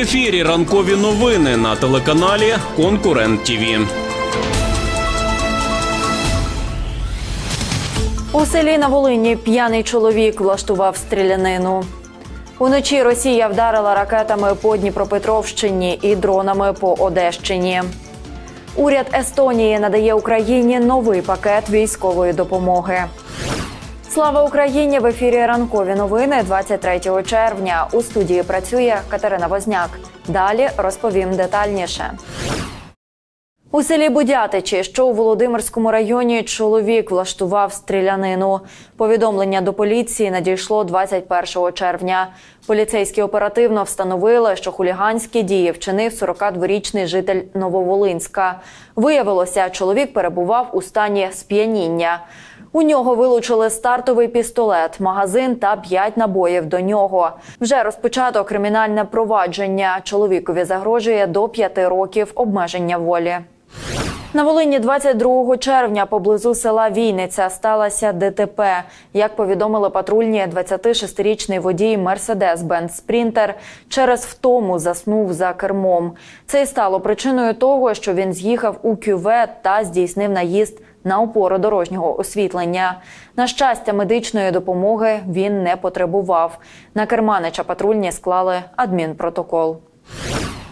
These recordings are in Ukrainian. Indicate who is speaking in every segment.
Speaker 1: ефірі ранкові новини на телеканалі Конкурент ТІВІ.
Speaker 2: У селі на Волині п'яний чоловік влаштував стрілянину. Уночі Росія вдарила ракетами по Дніпропетровщині і дронами по Одещині. Уряд Естонії надає Україні новий пакет військової допомоги. Слава Україні! В ефірі ранкові новини 23 червня. У студії працює Катерина Возняк. Далі розповім детальніше. У селі Будятичі, що у Володимирському районі, чоловік влаштував стрілянину. Повідомлення до поліції надійшло 21 червня. Поліцейські оперативно встановили, що хуліганські дії вчинив 42-річний житель Нововолинська. Виявилося, чоловік перебував у стані сп'яніння. У нього вилучили стартовий пістолет, магазин та п'ять набоїв до нього. Вже розпочато кримінальне провадження. Чоловікові загрожує до п'яти років обмеження волі. На Волині 22 червня поблизу села Війниця сталося ДТП. Як повідомили патрульні, 26-річний водій Мерседес-Бенц Спрінтер через втому заснув за кермом. Це й стало причиною того, що він з'їхав у кювет та здійснив наїзд на опору дорожнього освітлення. На щастя, медичної допомоги він не потребував. На керманича патрульні склали адмінпротокол.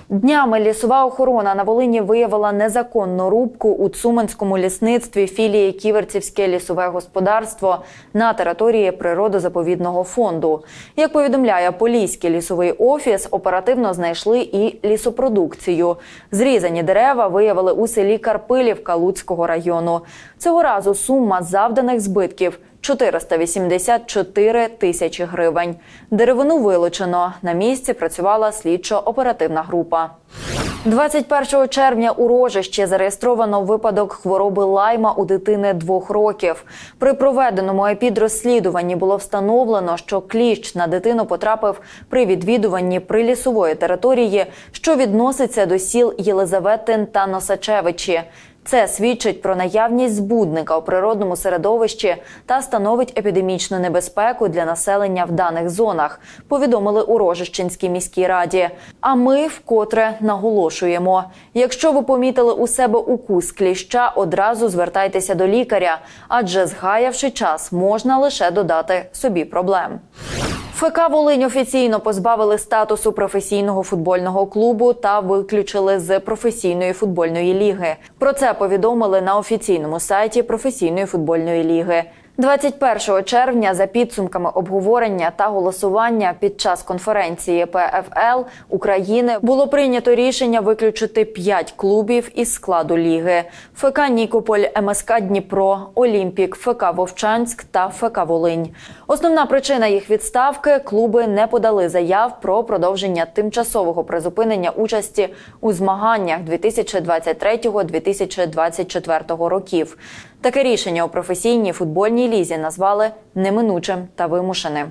Speaker 2: Днями лісова охорона на Волині виявила незаконну рубку у Цуманському лісництві філії Ківерцівське лісове господарство на території природозаповідного фонду. Як повідомляє Поліський лісовий офіс, оперативно знайшли і лісопродукцію. Зрізані дерева виявили у селі Карпилівка Луцького району. Цього разу сума завданих збитків 484 тисячі гривень. Деревину вилучено. На місці працювала слідчо-оперативна група. 21 червня у Рожищі зареєстровано випадок хвороби лайма у дитини двох років. При проведеному епідрозслідуванні було встановлено, що кліщ на дитину потрапив при відвідуванні прилісової території, що відноситься до сіл Єлизаветин та Носачевичі. Це свідчить про наявність збудника у природному середовищі та становить епідемічну небезпеку для населення в даних зонах. Повідомили у Рожищенській міській раді. А ми вкотре наголошуємо: якщо ви помітили у себе укус кліща, одразу звертайтеся до лікаря, адже згаявши час, можна лише додати собі проблем. ФК Волинь офіційно позбавили статусу професійного футбольного клубу та виключили з професійної футбольної ліги. Про це повідомили на офіційному сайті професійної футбольної ліги. 21 червня за підсумками обговорення та голосування під час конференції ПФЛ України було прийнято рішення виключити 5 клубів із складу ліги: ФК Нікополь, МСК Дніпро, Олімпік, ФК Вовчанськ та ФК Волинь. Основна причина їх відставки клуби не подали заяв про продовження тимчасового призупинення участі у змаганнях 2023-2024 років. Таке рішення у професійній футбольній лізі назвали неминучим та вимушеним.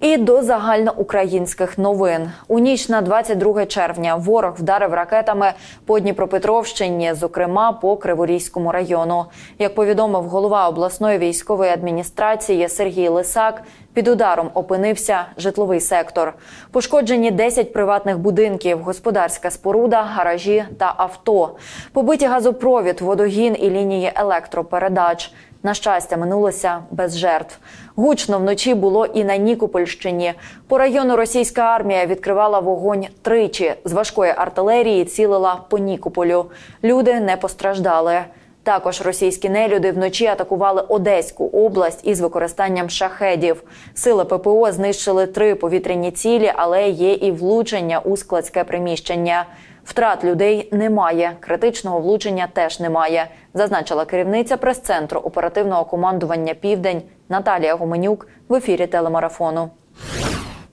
Speaker 2: І до загальноукраїнських новин у ніч на 22 червня ворог вдарив ракетами по Дніпропетровщині, зокрема по Криворізькому району. Як повідомив голова обласної військової адміністрації Сергій Лисак, під ударом опинився житловий сектор. Пошкоджені 10 приватних будинків, господарська споруда, гаражі та авто. Побиті газопровід, водогін і лінії електропередач. На щастя, минулося без жертв. Гучно вночі було і на Нікопольщині. По району російська армія відкривала вогонь тричі. З важкої артилерії цілила по Нікополю. Люди не постраждали. Також російські нелюди вночі атакували Одеську область із використанням шахедів. Сили ППО знищили три повітряні цілі, але є і влучення у складське приміщення. Втрат людей немає, критичного влучення теж немає, зазначила керівниця прес-центру оперативного командування Південь Наталія Гуменюк в ефірі телемарафону.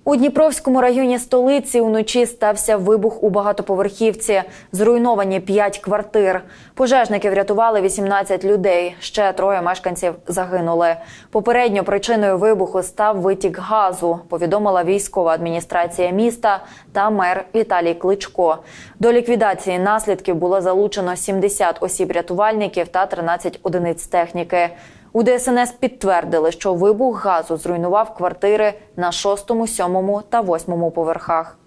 Speaker 2: У Дніпровському районі столиці уночі стався вибух у багатоповерхівці. Зруйновані 5 квартир. Пожежники врятували 18 людей. Ще троє мешканців загинули. Попередньо причиною вибуху став витік газу. Повідомила військова адміністрація міста та мер Віталій Кличко. До ліквідації наслідків було залучено 70 осіб рятувальників та 13 одиниць техніки. У ДСНС підтвердили, що вибух газу зруйнував квартири на шостому, сьомому та восьмому поверхах.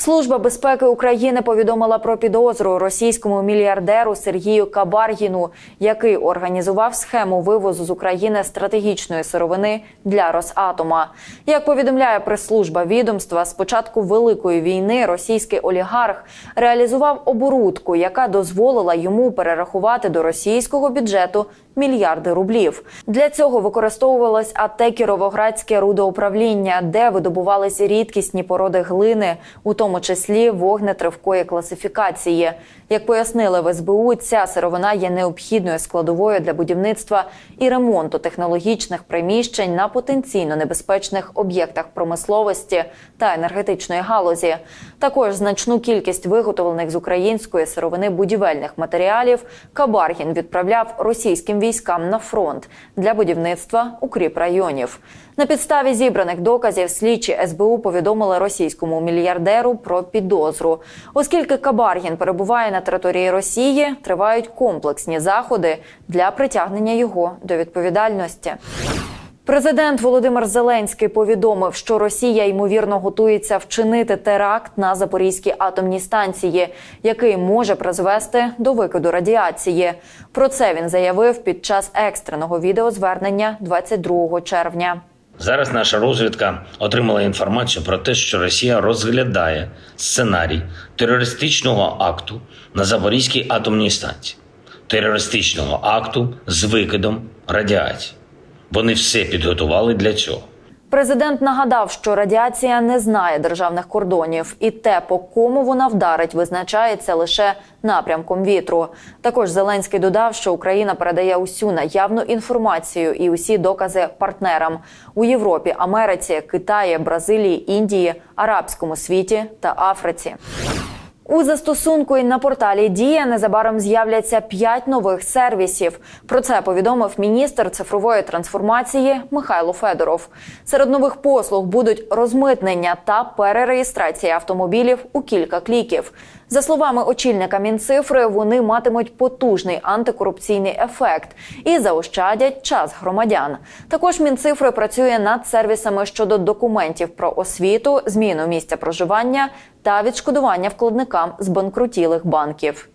Speaker 2: Служба безпеки України повідомила про підозру російському мільярдеру Сергію Кабаргіну, який організував схему вивозу з України стратегічної сировини для Росатома. Як повідомляє прес-служба відомства, з початку великої війни російський олігарх реалізував оборудку, яка дозволила йому перерахувати до російського бюджету мільярди рублів. Для цього використовувалось АТ Кіровоградське рудоуправління, де видобувалися рідкісні породи глини, у тому числі вогнетривкої класифікації. Як пояснили в СБУ, ця сировина є необхідною складовою для будівництва і ремонту технологічних приміщень на потенційно небезпечних об'єктах промисловості та енергетичної галузі. Також значну кількість виготовлених з української сировини будівельних матеріалів Кабаргін відправляв російським військам на фронт для будівництва укріпрайонів. На підставі зібраних доказів слідчі СБУ повідомили російському мільярдеру про підозру. Оскільки Кабаргін перебуває на території Росії, тривають комплексні заходи для притягнення його до відповідальності. Президент Володимир Зеленський повідомив, що Росія ймовірно готується вчинити теракт на Запорізькій атомній станції, який може призвести до викиду радіації. Про це він заявив під час екстреного відеозвернення 22 червня.
Speaker 3: Зараз наша розвідка отримала інформацію про те, що Росія розглядає сценарій терористичного акту на Запорізькій атомній станції, терористичного акту з викидом радіації. Вони все підготували для цього.
Speaker 2: Президент нагадав, що радіація не знає державних кордонів, і те, по кому вона вдарить, визначається лише напрямком вітру. Також Зеленський додав, що Україна передає усю наявну інформацію і усі докази партнерам у Європі, Америці, Китаї, Бразилії, Індії, Арабському світі та Африці. У застосунку і на порталі Дія незабаром з'являться п'ять нових сервісів. Про це повідомив міністр цифрової трансформації Михайло Федоров. Серед нових послуг будуть розмитнення та перереєстрація автомобілів у кілька кліків. За словами очільника Мінцифри, вони матимуть потужний антикорупційний ефект і заощадять час громадян. Також Мінцифри працює над сервісами щодо документів про освіту, зміну місця проживання та відшкодування вкладникам з банкрутілих банків.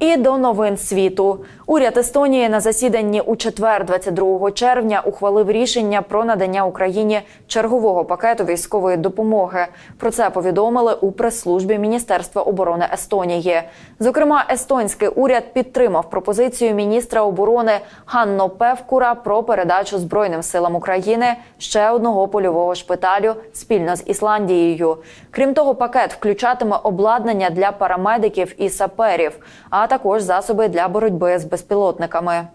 Speaker 2: І до новин світу уряд Естонії на засіданні у четвер, 22 червня, ухвалив рішення про надання Україні чергового пакету військової допомоги. Про це повідомили у прес-службі Міністерства оборони Естонії. Зокрема, естонський уряд підтримав пропозицію міністра оборони Ганно Певкура про передачу збройним силам України ще одного польового шпиталю спільно з Ісландією. Крім того, пакет включатиме обладнання для парамедиків і саперів, а також засоби для боротьби з безпілотниками.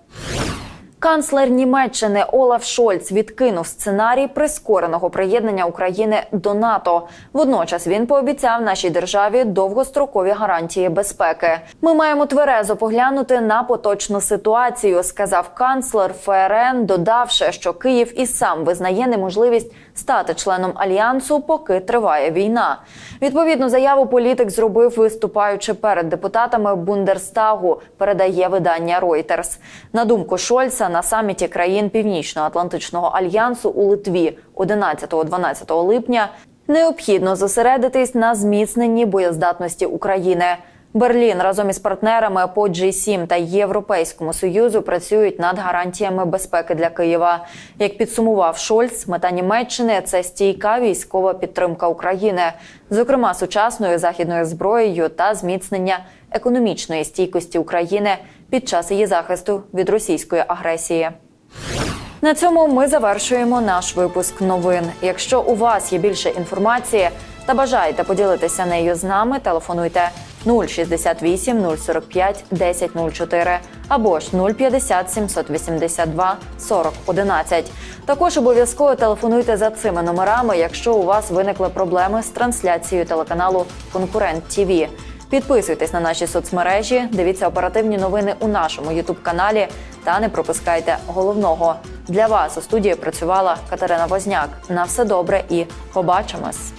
Speaker 2: Канцлер Німеччини Олаф Шольц відкинув сценарій прискореного приєднання України до НАТО. Водночас він пообіцяв нашій державі довгострокові гарантії безпеки. Ми маємо тверезо поглянути на поточну ситуацію, сказав канцлер ФРН, додавши, що Київ і сам визнає неможливість стати членом альянсу, поки триває війна. Відповідну заяву політик зробив, виступаючи перед депутатами Бундерстагу. Передає видання Reuters. На думку Шольца, на саміті країн Північно-Атлантичного альянсу у Литві 11-12 липня необхідно зосередитись на зміцненні боєздатності України. Берлін разом із партнерами по G7 та Європейському союзу працюють над гарантіями безпеки для Києва. Як підсумував Шольц, мета Німеччини це стійка військова підтримка України, зокрема сучасною західною зброєю та зміцнення економічної стійкості України під час її захисту від російської агресії. На цьому ми завершуємо наш випуск новин. Якщо у вас є більше інформації та бажаєте поділитися нею з нами, телефонуйте 068 045 1004 або ж 050 782 40 11. Також обов'язково телефонуйте за цими номерами, якщо у вас виникли проблеми з трансляцією телеканалу Конкурент ТІВІ. Підписуйтесь на наші соцмережі, дивіться оперативні новини у нашому Ютуб-каналі та не пропускайте головного. Для вас у студії працювала Катерина Возняк. На все добре і побачимось.